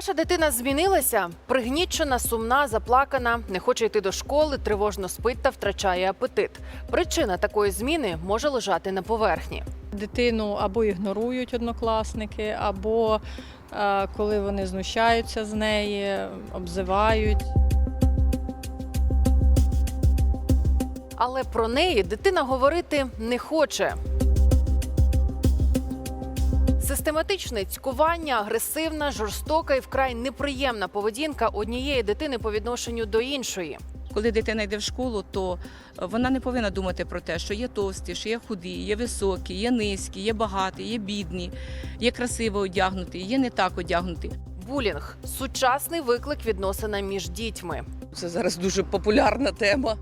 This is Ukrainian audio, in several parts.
Ваша дитина змінилася, пригнічена, сумна, заплакана, не хоче йти до школи, тривожно спить та втрачає апетит. Причина такої зміни може лежати на поверхні. Дитину або ігнорують однокласники, або е, коли вони знущаються з неї, обзивають. Але про неї дитина говорити не хоче. Систематичне цькування, агресивна, жорстока і вкрай неприємна поведінка однієї дитини по відношенню до іншої. Коли дитина йде в школу, то е, вона не повинна думати про те, що є товсті, що є худі, є високі, є низькі, є багаті, є бідні, є красиво одягнуті, є не так одягнуті. Булінг сучасний виклик відносина між дітьми. Це зараз дуже популярна тема.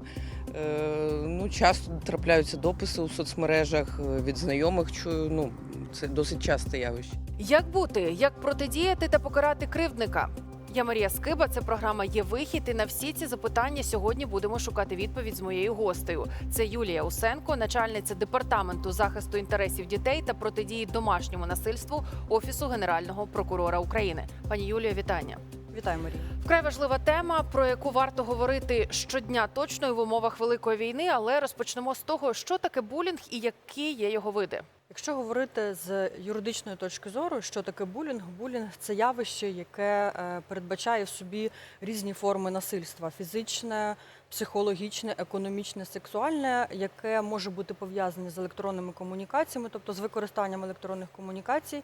Е, ну, часто трапляються дописи у соцмережах е, від знайомих. Чую, ну це досить часте явище. Як бути, як протидіяти та покарати кривдника? Я Марія Скиба. Це програма є вихід. І на всі ці запитання сьогодні будемо шукати відповідь з моєю гостею. Це Юлія Усенко, начальниця департаменту захисту інтересів дітей та протидії домашньому насильству Офісу Генерального прокурора України. Пані Юлія, вітання. Вітаю, Марія. Вкрай важлива тема, про яку варто говорити щодня точно і в умовах великої війни. Але розпочнемо з того, що таке булінг і які є його види. Якщо говорити з юридичної точки зору, що таке булінг? Булінг це явище, яке е, передбачає в собі різні форми насильства: фізичне, психологічне, економічне, сексуальне, яке може бути пов'язане з електронними комунікаціями, тобто з використанням електронних комунікацій.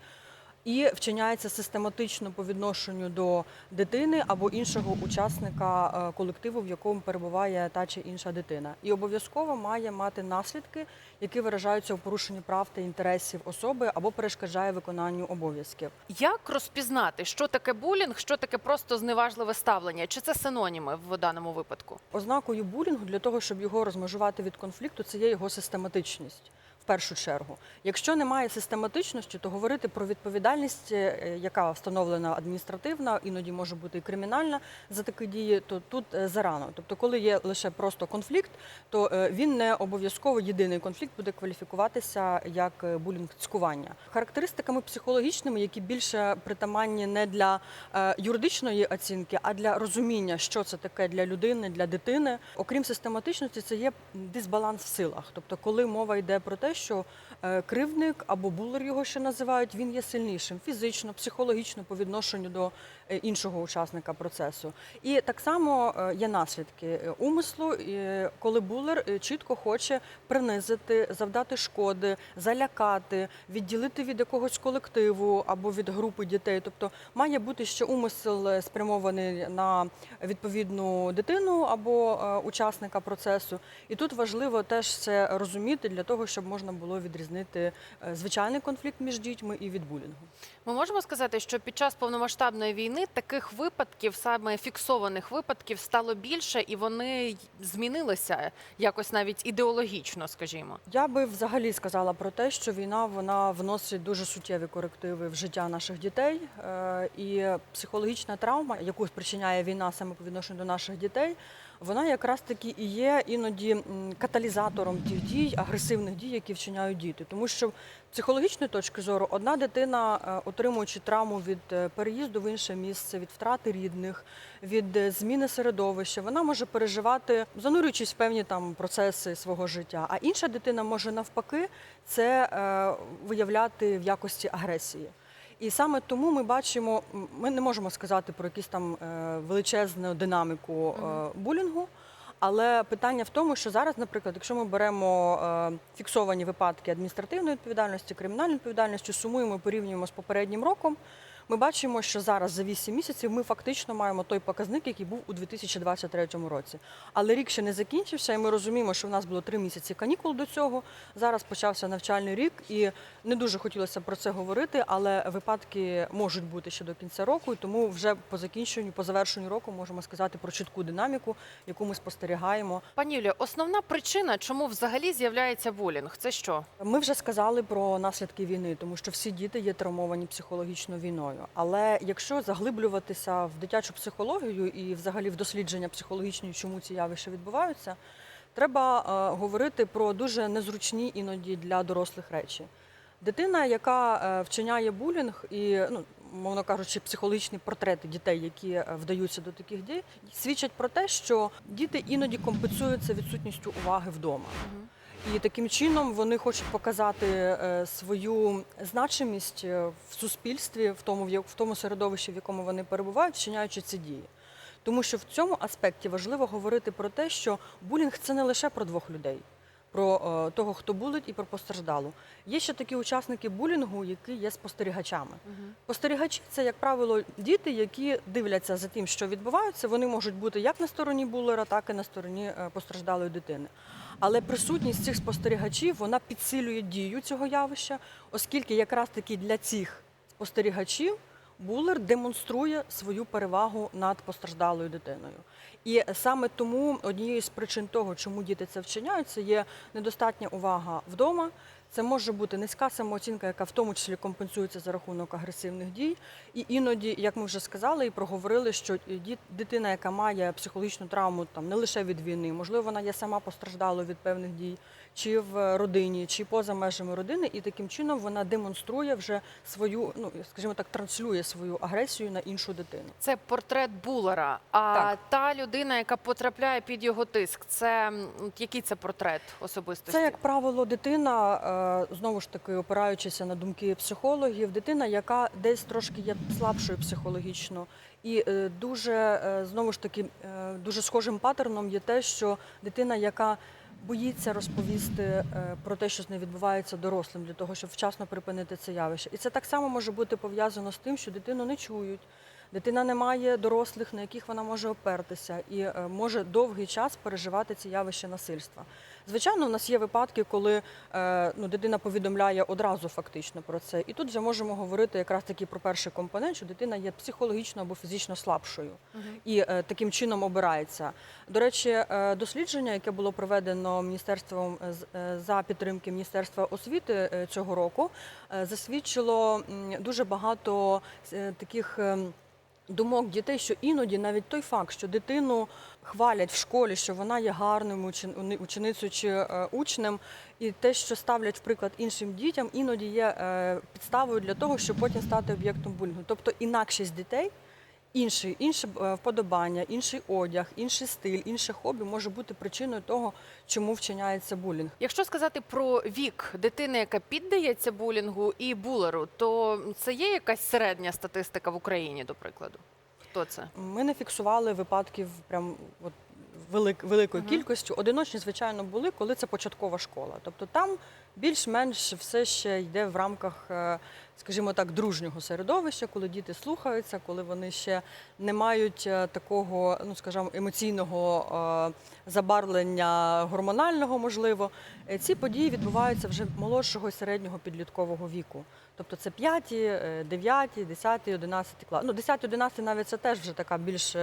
І вчиняється систематично по відношенню до дитини або іншого учасника е, колективу, в якому перебуває та чи інша дитина, і обов'язково має мати наслідки, які виражаються у порушенні прав та інтересів особи або перешкоджає виконанню обов'язків. Як розпізнати, що таке булінг, що таке просто зневажливе ставлення? Чи це синоніми в даному випадку? Ознакою булінгу для того, щоб його розмежувати від конфлікту, це є його систематичність. Першу чергу, якщо немає систематичності, то говорити про відповідальність, е, яка встановлена адміністративна, іноді може бути і кримінальна за такі дії, то тут е, зарано. Тобто, коли є лише просто конфлікт, то е, він не обов'язково єдиний конфлікт буде кваліфікуватися як е, булінг цькування. Характеристиками психологічними, які більше притаманні не для е, юридичної оцінки, а для розуміння, що це таке для людини, для дитини. Окрім систематичності, це є дисбаланс в силах. Тобто, коли мова йде про те, що е, кривдник або булер його ще називають, він є сильнішим фізично, психологічно по відношенню до е, іншого учасника процесу. І так само е, є наслідки умислу, коли булер чітко хоче принизити, завдати шкоди, залякати, відділити від якогось колективу або від групи дітей. Тобто має бути ще умисел спрямований на відповідну дитину або учасника процесу. І тут важливо теж це розуміти для того, щоб можна було відрізнити е, звичайний конфлікт між дітьми і від булінгу. Ми можемо сказати, що під час повномасштабної війни таких випадків, саме фіксованих випадків, стало більше, і вони змінилися якось навіть ідеологічно, скажімо. Я би взагалі сказала про те, що війна вона вносить дуже суттєві корективи в життя наших дітей, Е, і психологічна травма, яку спричиняє війна саме по відношенню до наших дітей, вона якраз таки і є іноді каталізатором тих дій, агресивних дій, які вчиняють діти. Тому що психологічної точки зору одна дитина, е, отримуючи травму від е, переїзду в інше місце, від втрати рідних, від е, зміни середовища, вона може переживати, занурюючись в певні там процеси свого життя. А інша дитина може навпаки це виявляти в якості агресії. І саме тому ми бачимо, ми не можемо сказати про якусь там е, величезну динаміку е, булінгу. Але питання в тому, що зараз, наприклад, якщо ми беремо е, фіксовані випадки адміністративної відповідальності, кримінальної відповідальності, сумуємо, порівнюємо з попереднім роком, ми бачимо, що зараз за 8 місяців ми фактично маємо той показник, який був у 2023 році. Але рік ще не закінчився, і ми розуміємо, що в нас було 3 місяці канікул до цього. Зараз почався навчальний рік, і не дуже хотілося про це говорити, але випадки можуть бути ще до кінця року, і тому вже по закінченню, по завершенню року можемо сказати про чітку динаміку, яку ми спостерігаємо. Пані Юлія, основна причина, чому взагалі з'являється булінг, це що? Ми вже сказали про наслідки війни, тому що всі діти є травмовані психологічно війною. Але якщо заглиблюватися в дитячу психологію і взагалі в дослідження психологічні, чому ці явища відбуваються, треба е, говорити про дуже незручні іноді для дорослих речі. Дитина, яка е, вчиняє булінг, і ну, мовно кажучи, психологічні портрети дітей, які е, вдаються до таких дій, свідчать про те, що діти іноді компенсуються відсутністю уваги вдома. І таким чином вони хочуть показати е, свою значимість е, в суспільстві, в тому, в тому середовищі, в якому вони перебувають, вчиняючи ці дії. Тому що в цьому аспекті важливо говорити про те, що булінг це не лише про двох людей, про е, того, хто булить, і про постраждалу. Є ще такі учасники булінгу, які є спостерігачами. Мгм. Спостерігачі це, як правило, діти, які дивляться за тим, що відбувається. Вони можуть бути як на стороні булера, так і на стороні е, постраждалої дитини. Але присутність цих спостерігачів вона підсилює дію цього явища, оскільки якраз таки для цих спостерігачів булер демонструє свою перевагу над постраждалою дитиною. І саме тому однією з причин того, чому діти це вчиняють, це є недостатня увага вдома. Це може бути низька самооцінка, яка в тому числі компенсується за рахунок агресивних дій. І іноді, як ми вже сказали і проговорили, що дитина, яка має психологічну травму, там не лише від війни, можливо, вона є сама постраждалою від певних дій, чи в родині, чи поза межами родини, і таким чином вона демонструє вже свою, ну скажімо так, транслює свою агресію на іншу дитину. Це портрет булера. А Так. та людина, яка потрапляє під його тиск, це який це портрет особистості? Це, як правило, дитина, е, знову ж таки, опираючися на думки психологів, дитина, яка десь трошки є слабшою психологічно. І е, дуже е, знову ж таки е, дуже схожим паттерном є те, що дитина, яка боїться розповісти е, про те, що з нею відбувається дорослим, для того, щоб вчасно припинити це явище. І це так само може бути пов'язано з тим, що дитину не чують. Дитина не має дорослих, на яких вона може опертися, і е, може довгий час переживати ці явища насильства. Звичайно, у нас є випадки, коли е, ну, дитина повідомляє одразу фактично про це. І тут вже можемо говорити якраз таки про перший компонент, що дитина є психологічно або фізично слабшою Мгм. і е, таким чином обирається. До речі, дослідження, яке було проведено міністерством за підтримки Міністерства освіти цього року, засвідчило дуже багато таких. Думок дітей, що іноді навіть той факт, що дитину хвалять в школі, що вона є гарним учен- ученицею чи е, учнем, і те, що ставлять в приклад іншим дітям, іноді є е, підставою для того, щоб потім стати об'єктом булінгу. Тобто інакшість дітей, інші, інше е, вподобання, інший одяг, інший стиль, інше хобі може бути причиною того, чому вчиняється булінг. Якщо сказати про вік дитини, яка піддається булінгу і булеру, то це є якась середня статистика в Україні, до прикладу? Хто це? Ми не фіксували випадків прям от велик, великою Мгм. кількістю. Одиночні, звичайно, були, коли це початкова школа. Тобто там більш-менш все ще йде в рамках, е, скажімо так, дружнього середовища, коли діти слухаються, коли вони ще не мають е, такого, ну скажімо, емоційного е, забарвлення гормонального, можливо. Ці події відбуваються вже молодшого і середнього підліткового віку. Тобто це 5, 9, 10, 11 клас. Ну, 10, 11 навіть це теж вже така більш.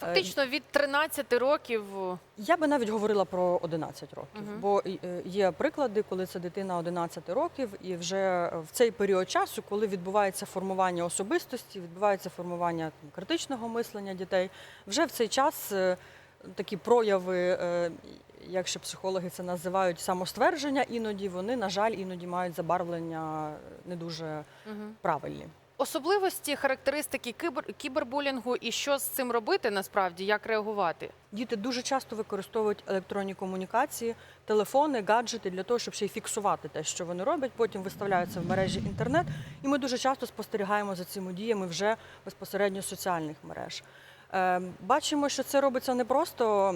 Фактично від 13 років. Я би навіть говорила про 11 років, Мгм. бо е, є приклади, коли це дитина 11 років, і вже в цей період часу, коли відбувається формування особистості, відбувається формування там, критичного мислення дітей, вже в цей час е, такі прояви, е, як ще психологи це називають, самоствердження, іноді вони, на жаль, іноді мають забарвлення не дуже Мгм. правильні. Особливості, характеристики кібер, кібербулінгу і що з цим робити насправді, як реагувати? Діти дуже часто використовують електронні комунікації, телефони, гаджети для того, щоб ще й фіксувати те, що вони роблять. Потім виставляються в мережі інтернет, і ми дуже часто спостерігаємо за цими діями вже безпосередньо соціальних мереж. Е, Бачимо, що це робиться не просто.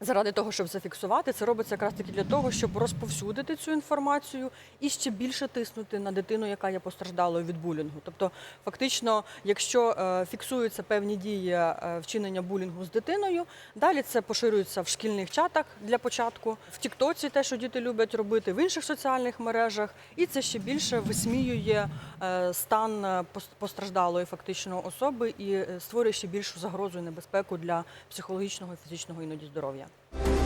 Заради того, щоб зафіксувати, це робиться якраз таки для того, щоб розповсюдити цю інформацію і ще більше тиснути на дитину, яка є постраждалою від булінгу. Тобто, фактично, якщо е, фіксуються певні дії е, вчинення булінгу з дитиною, далі це поширюється в шкільних чатах для початку, в Тіктоці, те, що діти люблять робити, в інших соціальних мережах, і це ще більше висміює е, стан постраждалої фактично особи і створює ще більшу загрозу і небезпеку для психологічного і фізичного іноді здоров'я. Дякую.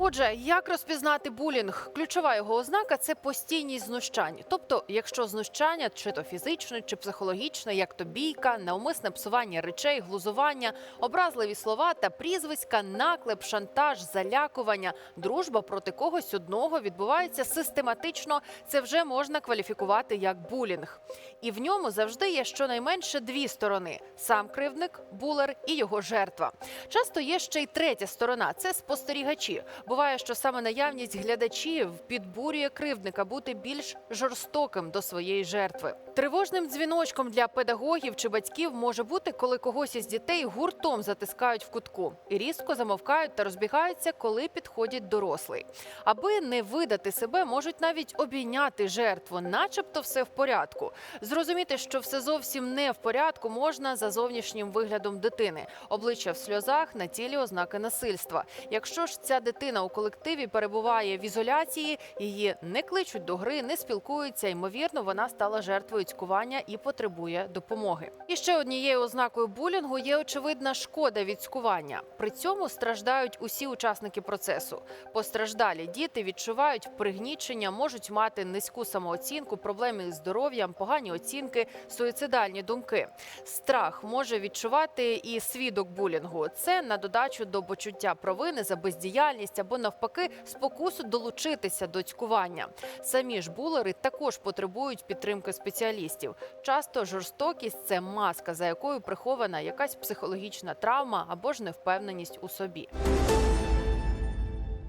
Отже, як розпізнати булінг? Ключова його ознака це постійність знущань. Тобто, якщо знущання, чи то фізичне, чи психологічне, як то бійка, навмисне псування речей, глузування, образливі слова та прізвиська, наклеп, шантаж, залякування, дружба проти когось одного відбувається систематично. Це вже можна кваліфікувати як булінг. І в ньому завжди є щонайменше дві сторони: сам кривдник, булер і його жертва. Часто є ще й третя сторона це спостерігачі. Буває, що саме наявність глядачів підбурює кривдника бути більш жорстоким до своєї жертви. Тривожним дзвіночком для педагогів чи батьків може бути, коли когось із дітей гуртом затискають в кутку і різко замовкають та розбігаються, коли підходять дорослий. Аби не видати себе, можуть навіть обійняти жертву, начебто все в порядку. Зрозуміти, що все зовсім не в порядку, можна за зовнішнім виглядом дитини, обличчя в сльозах, на тілі ознаки насильства. Якщо ж ця дитина у колективі перебуває в ізоляції, її не кличуть до гри, не спілкуються. Ймовірно, вона стала жертвою цькування і потребує допомоги. І ще однією ознакою булінгу є очевидна шкода від цькування. При цьому страждають усі учасники процесу. Постраждалі діти відчувають пригнічення, можуть мати низьку самооцінку, проблеми з здоров'ям, погані оцінки, суїцидальні думки. Страх може відчувати і свідок булінгу. Це на додачу до почуття провини за бездіяльність навпаки спокусу долучитися до цькування. Самі ж булери також потребують підтримки спеціалістів. Часто жорстокість це маска, за якою прихована якась психологічна травма або ж невпевненість у собі.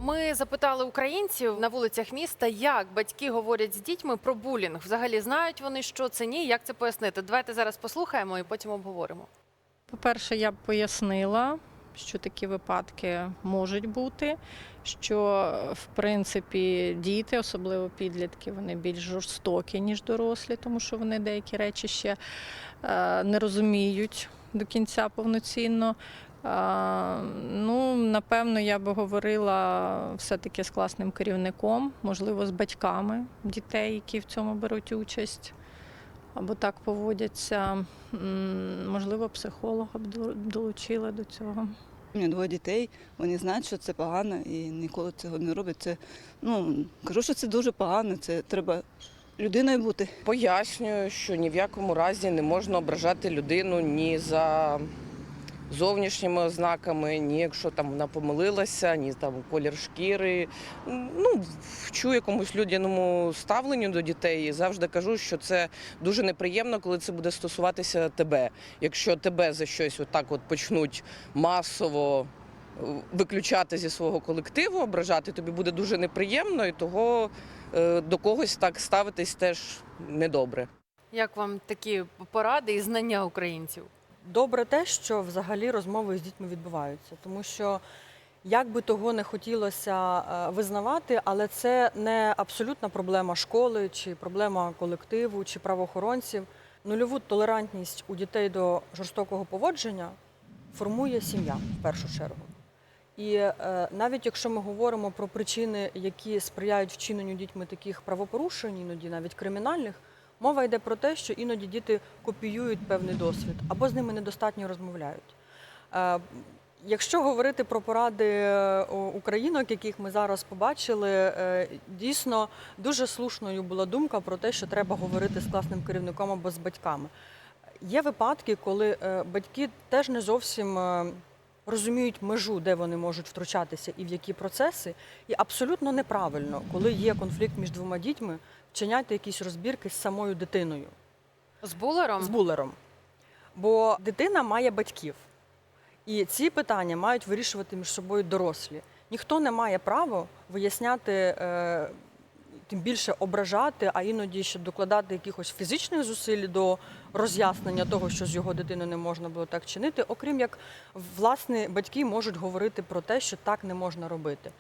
Ми запитали українців на вулицях міста, як батьки говорять з дітьми про булінг. Взагалі знають вони, що це ні, як це пояснити. Давайте зараз послухаємо і потім обговоримо. По-перше, я б пояснила, що такі випадки можуть бути, що в принципі діти, особливо підлітки, вони більш жорстокі, ніж дорослі, тому що вони деякі речі ще е, не розуміють до кінця повноцінно. Е, Ну, напевно, я би говорила все-таки з класним керівником, можливо, з батьками дітей, які в цьому беруть участь або так поводяться. Можливо, психолога б долучила до цього. У мене двоє дітей, вони знають, що це погано і ніколи цього не роблять. Це, ну, кажу, що це дуже погано, це треба людиною бути. Пояснюю, що ні в якому разі не можна ображати людину ні за зовнішніми ознаками, ні якщо там вона помилилася, ні там колір шкіри. Ну, вчу якомусь людяному ставленню до дітей і завжди кажу, що це дуже неприємно, коли це буде стосуватися тебе. Якщо тебе за щось отак от почнуть масово е, виключати зі свого колективу, ображати, тобі буде дуже неприємно, і того е, до когось так ставитись теж недобре. Як вам такі поради і знання українців? Добре те, що взагалі розмови з дітьми відбуваються, тому що як би того не хотілося е, визнавати, але це не абсолютна проблема школи, чи проблема колективу, чи правоохоронців. Нульову толерантність у дітей до жорстокого поводження формує сім'я в першу чергу. І е, навіть якщо ми говоримо про причини, які сприяють вчиненню дітьми таких правопорушень, іноді навіть кримінальних, мова йде про те, що іноді діти копіюють певний досвід або з ними недостатньо розмовляють. Е, Якщо говорити про поради е, українок, яких ми зараз побачили, е, дійсно дуже слушною була думка про те, що треба говорити з класним керівником або з батьками. Є випадки, коли батьки теж не зовсім розуміють межу, де вони можуть втручатися і в які процеси. І абсолютно неправильно, коли є конфлікт між двома дітьми, вчиняти якісь розбірки з самою дитиною З булером? з булером. Бо дитина має батьків. І ці питання мають вирішувати між собою дорослі. Ніхто не має права виясняти, е, тим більше ображати, а іноді ще докладати якихось фізичних зусиль до роз'яснення того, що з його дитиною не можна було так чинити, окрім як власне батьки можуть говорити про те, що так не можна робити.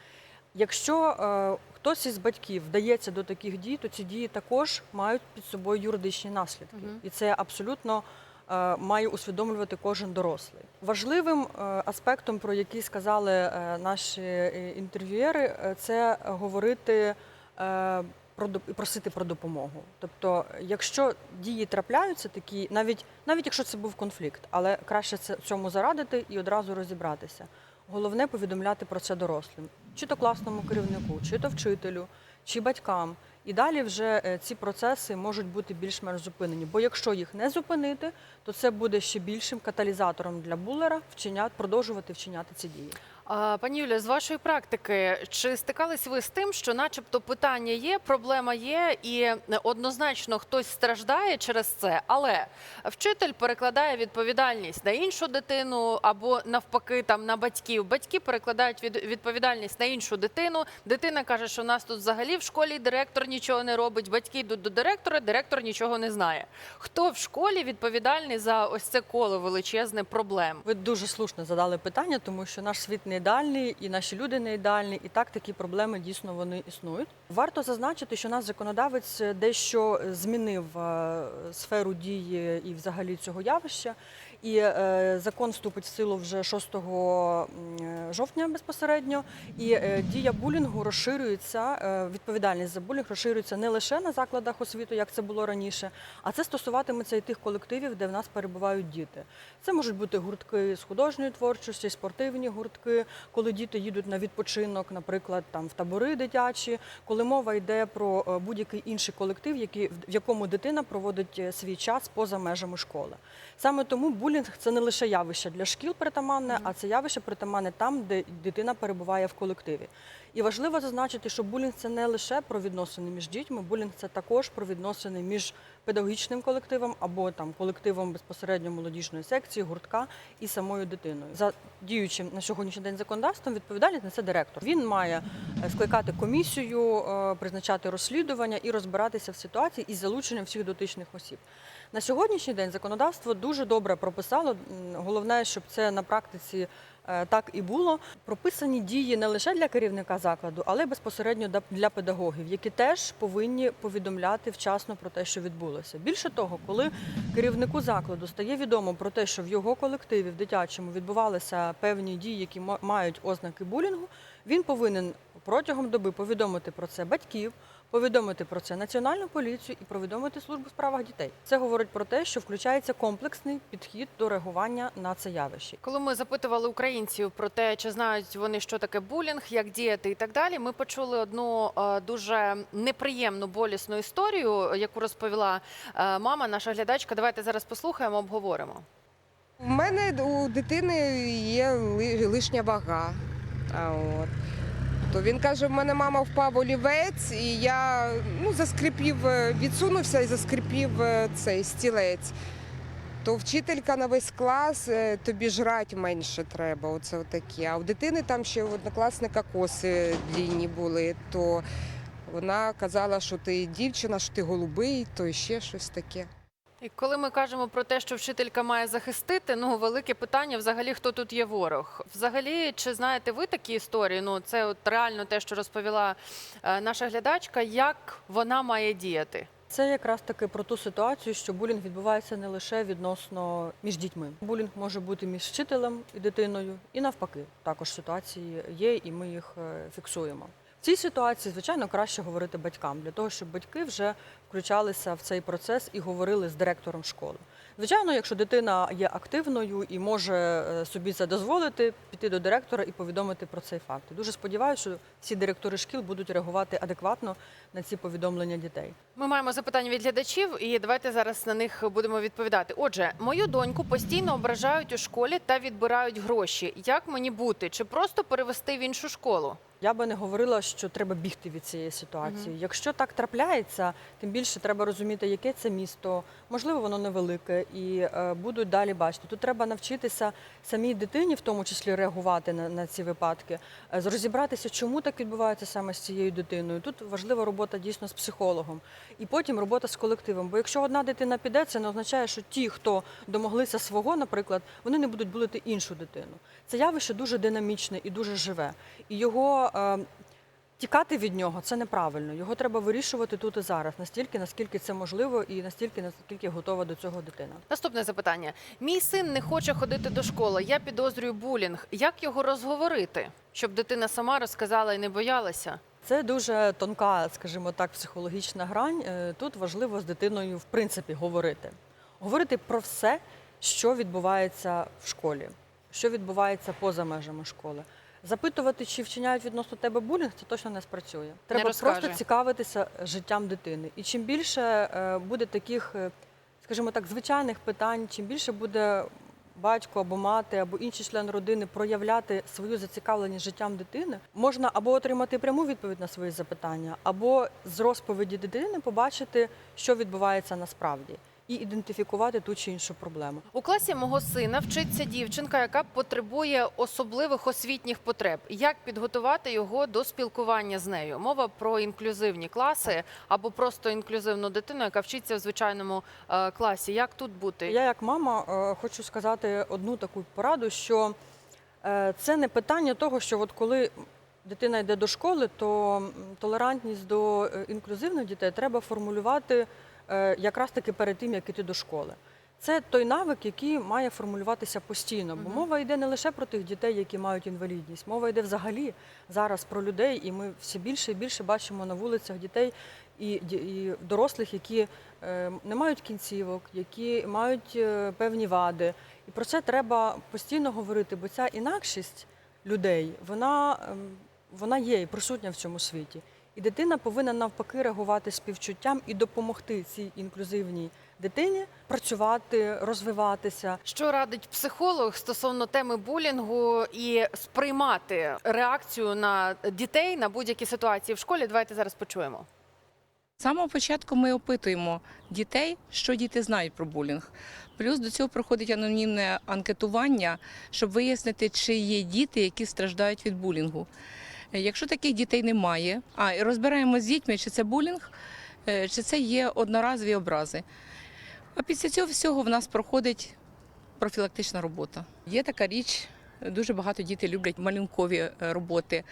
Якщо е, хтось із батьків вдається до таких дій, то ці дії також мають під собою юридичні наслідки. Мгм. І це абсолютно е, має усвідомлювати кожен дорослий. Важливим е, аспектом, про який сказали е, наші е, інтерв'юєри, е, це говорити е, про і просити про допомогу. Тобто, якщо дії трапляються такі, навіть навіть якщо це був конфлікт, але краще це цьому зарадити і одразу розібратися. Головне повідомляти про це дорослим. чи то класному керівнику, чи то вчителю, чи батькам. І далі вже е, ці процеси можуть бути більш-менш зупинені. Бо якщо їх не зупинити, то це буде ще більшим каталізатором для булера вчиняти, продовжувати вчиняти ці дії. Пані Юля, з вашої практики, чи стикались ви з тим, що, начебто, питання є, проблема є, і однозначно хтось страждає через це, але вчитель перекладає відповідальність на іншу дитину або навпаки там на батьків. Батьки перекладають від- відповідальність на іншу дитину. Дитина каже, що у нас тут взагалі в школі директор нічого не робить. Батьки йдуть до директора, директор нічого не знає. Хто в школі відповідальний за ось це коло величезне проблем? Ви дуже слушно задали питання, тому що наш світ не ідеальний, і наші люди не ідеальні, і так такі проблеми дійсно вони існують. Варто зазначити, що наш законодавець дещо змінив е, сферу дії і взагалі цього явища. І е, закон вступить в силу вже 6 жовтня безпосередньо. І е, дія булінгу розширюється, е, відповідальність за булінг розширюється не лише на закладах освіти, як це було раніше, а це стосуватиметься і тих колективів, де в нас перебувають діти. Це можуть бути гуртки з художньої творчості, спортивні гуртки, коли діти їдуть на відпочинок, наприклад, там в табори дитячі, коли мова йде про е, будь-який інший колектив, який, в якому дитина проводить е, свій час поза межами школи. Саме тому булінг це не лише явище для шкіл притаманне, а це явище притаманне там, де дитина перебуває в колективі. І важливо зазначити, що булінг це не лише про відносини між дітьми, булінг це також про відносини між педагогічним колективом або там колективом безпосередньо молодіжної секції, гуртка і самою дитиною. За діючим на сьогоднішній день законодавством відповідальність несе директор. Він має е, скликати комісію, е, призначати розслідування і розбиратися в ситуації із залученням всіх дотичних осіб. На сьогоднішній день законодавство дуже добре прописало. Головне, щоб це на практиці так і було. Прописані дії не лише для керівника закладу, але й безпосередньо для педагогів, які теж повинні повідомляти вчасно про те, що відбулося. Більше того, коли керівнику закладу стає відомо про те, що в його колективі в дитячому відбувалися певні дії, які ма- мають ознаки булінгу, він повинен протягом доби повідомити про це батьків, повідомити про це національну поліцію і повідомити службу в справах дітей. Це говорить про те, що включається комплексний підхід до реагування на це явище. Коли ми запитували українців про те, чи знають вони, що таке булінг, як діяти і так далі, ми почули одну е, дуже неприємну болісну історію, яку розповіла е, мама, наша глядачка. Давайте зараз послухаємо, обговоримо. У мене у дитини є лишня вага. А от. То він каже, в мене мама впав олівець, і я ну, заскрипів, е, відсунувся і заскрипів е, цей стілець. То вчителька на весь клас, е, тобі жрать менше треба. Оце таке. А у дитини там ще у однокласника коси длінні були, то вона казала, що ти дівчина, що ти голубий, то ще щось таке. І коли ми кажемо про те, що вчителька має захистити, ну велике питання взагалі, хто тут є ворог. Взагалі, чи знаєте ви такі історії? Ну це от реально те, що розповіла е, наша глядачка, як вона має діяти. Це якраз таки про ту ситуацію, що булінг відбувається не лише відносно між дітьми. Булінг може бути між вчителем і дитиною, і навпаки, також ситуації є, і ми їх е, фіксуємо. Цій ситуації, звичайно, краще говорити батькам для того, щоб батьки вже включалися в цей процес і говорили з директором школи. Звичайно, якщо дитина є активною і може е, собі це дозволити, піти до директора і повідомити про цей факт. Дуже сподіваюся, що всі директори шкіл будуть реагувати адекватно на ці повідомлення дітей. Ми маємо запитання від глядачів, і давайте зараз на них будемо відповідати. Отже, мою доньку постійно ображають у школі та відбирають гроші. Як мені бути? Чи просто перевести в іншу школу? Я би не говорила, що треба бігти від цієї ситуації. Якщо так трапляється, тим більше треба розуміти, яке це місто, можливо, воно невелике, і е, будуть далі бачити. Тут треба навчитися самій дитині, в тому числі реагувати на, на ці випадки, е, розібратися, чому так відбувається саме з цією дитиною. Тут важлива робота дійсно з психологом, і потім робота з колективом. Бо якщо одна дитина піде, це не означає, що ті, хто домоглися свого, наприклад, вони не будуть булити іншу дитину. Це явище дуже динамічне і дуже живе. І його е, тікати від нього це неправильно. Його треба вирішувати тут і зараз, настільки, наскільки це можливо, і настільки, наскільки готова до цього дитина. Наступне запитання: мій син не хоче ходити до школи. Я підозрюю булінг. Як його розговорити, щоб дитина сама розказала і не боялася? Це дуже тонка, скажімо так, психологічна грань. Е, Тут важливо з дитиною в принципі говорити. Говорити про все, що відбувається в школі, що відбувається поза межами школи. Запитувати, чи вчиняють відносно тебе булінг, це точно не спрацює. Треба розкаже. просто цікавитися життям дитини. І чим більше е, буде таких, е, скажімо так, звичайних питань, чим більше буде батько або мати, або інший член родини проявляти свою зацікавленість життям дитини, можна або отримати пряму відповідь на свої запитання, або з розповіді дитини побачити, що відбувається насправді, і ідентифікувати ту чи іншу проблему. У класі мого сина вчиться дівчинка, яка потребує особливих освітніх потреб. Як підготувати його до спілкування з нею? Мова про інклюзивні класи або просто інклюзивну дитину, яка вчиться в звичайному е, класі. Як тут бути? Я як мама е, хочу сказати одну таку пораду, що е, це не питання того, що от коли дитина йде до школи, то толерантність до інклюзивних дітей треба формулювати якраз таки перед тим, як іти до школи. Це той навик, який має формулюватися постійно, бо мова йде не лише про тих дітей, які мають інвалідність, мова йде взагалі зараз про людей, і ми все більше і більше бачимо на вулицях дітей і, і дорослих, які е, не мають кінцівок, які мають е, певні вади. І про це треба постійно говорити, бо ця інакшість людей, вона, ем, вона є і присутня в цьому світі. І дитина повинна навпаки реагувати співчуттям і допомогти цій інклюзивній дитині працювати, розвиватися. Що радить психолог стосовно теми булінгу і сприймати реакцію на дітей на будь-які ситуації в школі? Давайте зараз почуємо. З самого початку ми опитуємо дітей, що діти знають про булінг. Плюс до цього проходить анонімне анкетування, щоб вияснити, чи є діти, які страждають від булінгу. Якщо таких дітей немає, а і розбираємо з дітьми, чи це булінг, е, чи це є одноразові образи. А після цього всього в нас проходить профілактична робота. Є така річ. Дуже багато дітей люблять малюнкові е, роботи,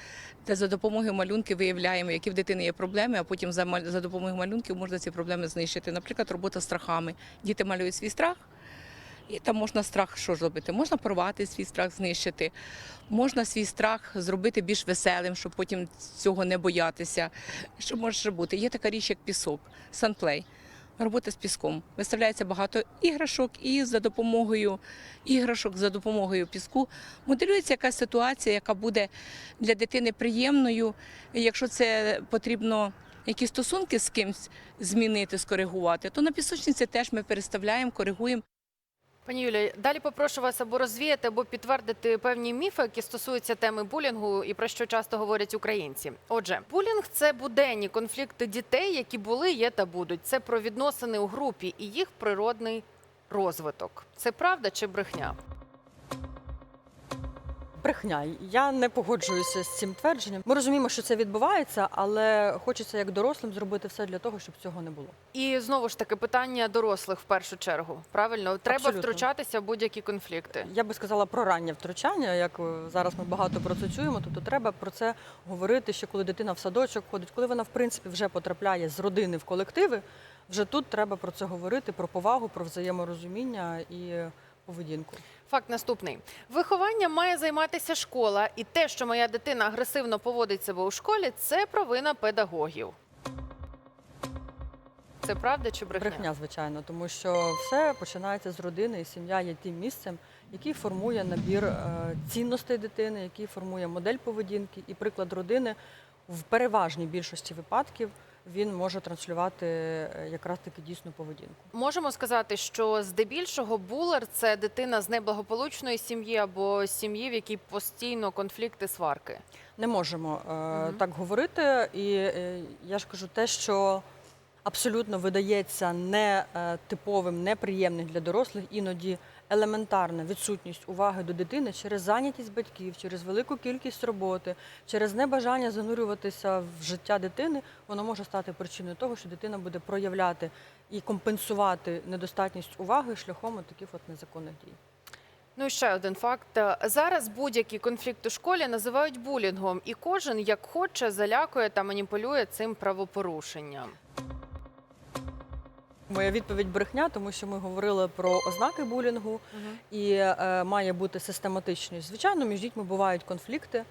де за допомогою малюнків виявляємо, які в дитини є проблеми, а потім за допомогою малюнків можна ці проблеми знищити. Наприклад, робота з страхами. Діти малюють свій страх, і там можна страх що зробити? Можна порвати свій страх, знищити. Можна свій страх зробити більш веселим, щоб потім цього не боятися. Що може бути? Є така річ, як пісок, санплей. Робота з піском. Виставляється багато іграшок, і за допомогою іграшок, за допомогою піску моделюється якась ситуація, яка буде для дитини приємною. Якщо це потрібно якісь стосунки з кимсь змінити, скоригувати, то на пісочниці теж ми переставляємо, коригуємо. Пані Юлія, далі попрошу вас або розвіяти, або підтвердити певні міфи, які стосуються теми булінгу і про що часто говорять українці. Отже, булінг це буденні конфлікти дітей, які були, є та будуть. Це про відносини у групі і їх природний розвиток. Це правда чи брехня? Брехня. Я не погоджуюся з цим твердженням. Ми розуміємо, що це відбувається, але хочеться як дорослим зробити все для того, щоб цього не було. І знову ж таки питання дорослих в першу чергу. Правильно, треба Абсолютно. втручатися в будь-які конфлікти. Я би сказала про раннє втручання, як е, зараз ми багато про це чуємо. Тобто треба про це говорити ще коли дитина в садочок ходить, коли вона в принципі вже потрапляє з родини в колективи. Вже тут треба про це говорити, про повагу, про взаєморозуміння і поведінку. Факт наступний: вихованням має займатися школа, і те, що моя дитина агресивно поводить себе у школі, це провина педагогів. Це правда чи брехня? Брехня, звичайно, тому що все починається з родини, і сім'я є тим місцем, який формує набір е, цінностей дитини, який формує модель поведінки, і приклад родини в переважній більшості випадків він може транслювати е, якраз таки дійсну поведінку. Можемо сказати, що здебільшого булер це дитина з неблагополучної сім'ї або сім'ї, в якій постійно конфлікти, сварки. Не можемо Мгм. так говорити. І е, я ж кажу, те, що абсолютно видається не е, типовим, неприємним для дорослих, іноді елементарна відсутність уваги до дитини через зайнятість батьків, через велику кількість роботи, через небажання занурюватися в життя дитини, воно може стати причиною того, що дитина буде проявляти і компенсувати недостатність уваги шляхом таких от незаконних дій. Ну і ще один факт: зараз будь-який конфлікт у школі називають булінгом, і кожен як хоче залякує та маніпулює цим правопорушенням. Моя відповідь брехня, тому що ми говорили про ознаки булінгу. і е, має бути систематичність. Звичайно, між дітьми бувають конфлікти.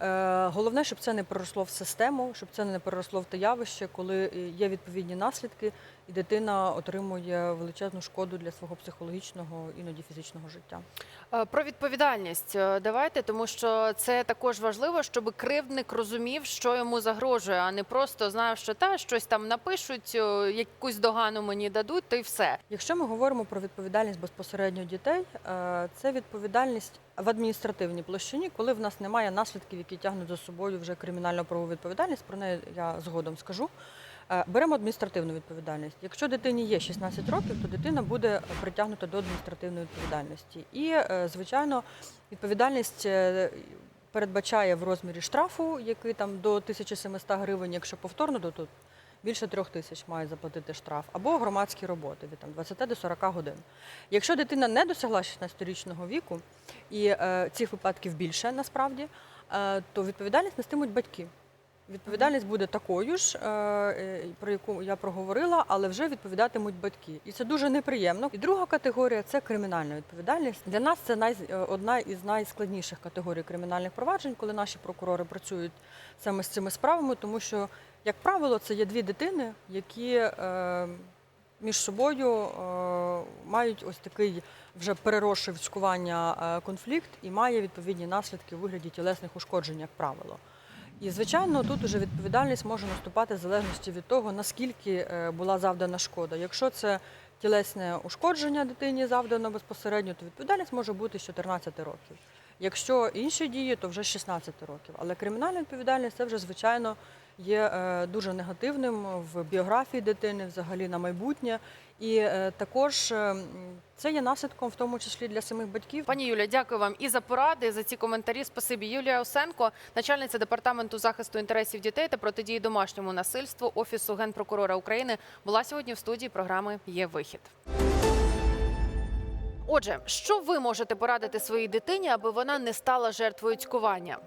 Е, Головне, щоб це не переросло в систему, щоб це не переросло в те явище, коли е, є відповідні наслідки, і дитина отримує величезну шкоду для свого психологічного, іноді фізичного життя. Е, Про відповідальність е, давайте, тому що це також важливо, щоб кривдник розумів, що йому загрожує, а не просто знав, що та щось там напишуть, якусь догану мені дадуть, то й все. Якщо ми говоримо про відповідальність безпосередньо дітей, е, це відповідальність в адміністративній площині, коли в нас немає наслідків, які тягнуть за собою вже кримінально правову відповідальність. Про неї я згодом скажу. Е, Беремо адміністративну відповідальність. Якщо дитині є 16 років, то дитина буде притягнута до адміністративної відповідальності. І, е, звичайно, відповідальність е, передбачає в розмірі штрафу, який там до 1700 гривень, якщо повторно, то тут більше трьох тисяч мають заплатити штраф, або громадські роботи від там 20 до 40 годин. Якщо дитина не досягла 16-річного віку, і е, цих випадків більше насправді, е, то відповідальність нестимуть батьки. Відповідальність буде такою ж, е, е, про яку я проговорила, але вже відповідатимуть батьки. І це дуже неприємно. І друга категорія це кримінальна відповідальність. Для нас це най, е, одна із найскладніших категорій кримінальних проваджень, коли наші прокурори працюють саме з цими справами, тому що, як правило, це є дві дитини, які між собою мають ось такий вже переросший в цькування е, конфлікт і має відповідні наслідки у вигляді тілесних ушкоджень, як правило. І, звичайно, тут уже відповідальність може наступати в залежності від того, наскільки е, була завдана шкода. Якщо це тілесне ушкодження дитині завдано безпосередньо, то відповідальність може бути з 14 років. Якщо інші дії, то вже з 16 років. Але кримінальна відповідальність це вже звичайно є е, дуже негативним в біографії дитини, взагалі на майбутнє. І е, також е, це є наслідком, в тому числі для самих батьків. Пані Юля, дякую вам і за поради, і за ці коментарі. Спасибі. Юлія Осенко, начальниця департаменту захисту інтересів дітей та протидії домашньому насильству Офісу генпрокурора України, була сьогодні в студії програми Є вихід. Отже, що ви можете порадити своїй дитині, аби вона не стала жертвою цькування?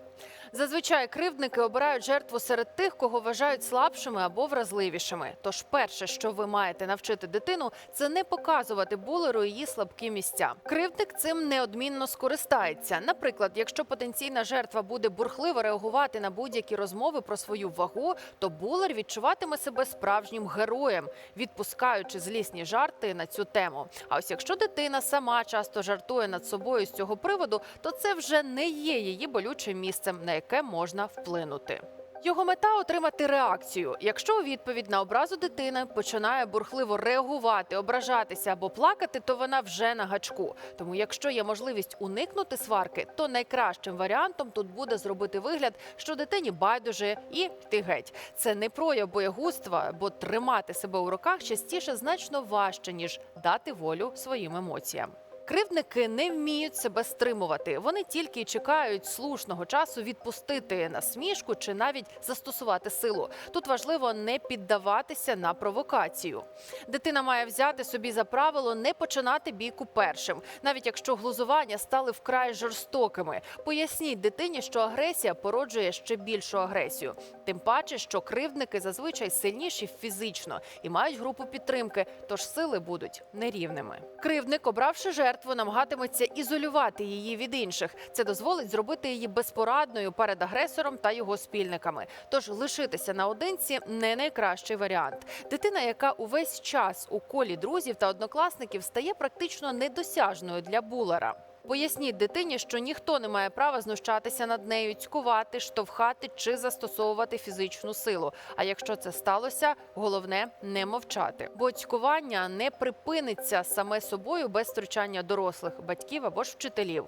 Зазвичай кривдники обирають жертву серед тих, кого вважають слабшими або вразливішими. Тож, перше, що ви маєте навчити дитину, це не показувати булеру її слабкі місця. Кривдник цим неодмінно скористається. Наприклад, якщо потенційна жертва буде бурхливо реагувати на будь-які розмови про свою вагу, то булер відчуватиме себе справжнім героєм, відпускаючи злісні жарти на цю тему. А ось якщо дитина сама часто жартує над собою з цього приводу, то це вже не є її болючим місцем, на можна вплинути. Його мета отримати реакцію. Якщо у відповідь на образу дитина починає бурхливо реагувати, ображатися або плакати, то вона вже на гачку. Тому, якщо є можливість уникнути сварки, то найкращим варіантом тут буде зробити вигляд, що дитині байдуже і йти геть. Це не прояв боягузтва, бо тримати себе у руках частіше значно важче ніж дати волю своїм емоціям. Кривдники не вміють себе стримувати. Вони тільки й чекають слушного часу відпустити насмішку чи навіть застосувати силу. Тут важливо не піддаватися на провокацію. Дитина має взяти собі за правило не починати бійку першим, навіть якщо глузування стали вкрай жорстокими. Поясніть дитині, що агресія породжує ще більшу агресію. Тим паче, що кривдники зазвичай сильніші фізично і мають групу підтримки, тож сили будуть нерівними. Кривдник, обравши жертву, намагатиметься ізолювати її від інших. Це дозволить зробити її безпорадною перед агресором та його спільниками. Тож лишитися наодинці не найкращий варіант. Дитина, яка увесь час у колі друзів та однокласників стає практично недосяжною для булера. Поясніть дитині, що ніхто не має права знущатися над нею, цькувати, штовхати чи застосовувати фізичну силу. А якщо це сталося, головне не мовчати. Бо цькування не припиниться саме собою без втручання дорослих батьків або ж вчителів.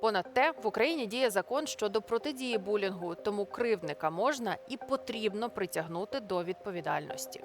Понад те, в Україні діє закон щодо протидії булінгу, тому кривдника можна і потрібно притягнути до відповідальності.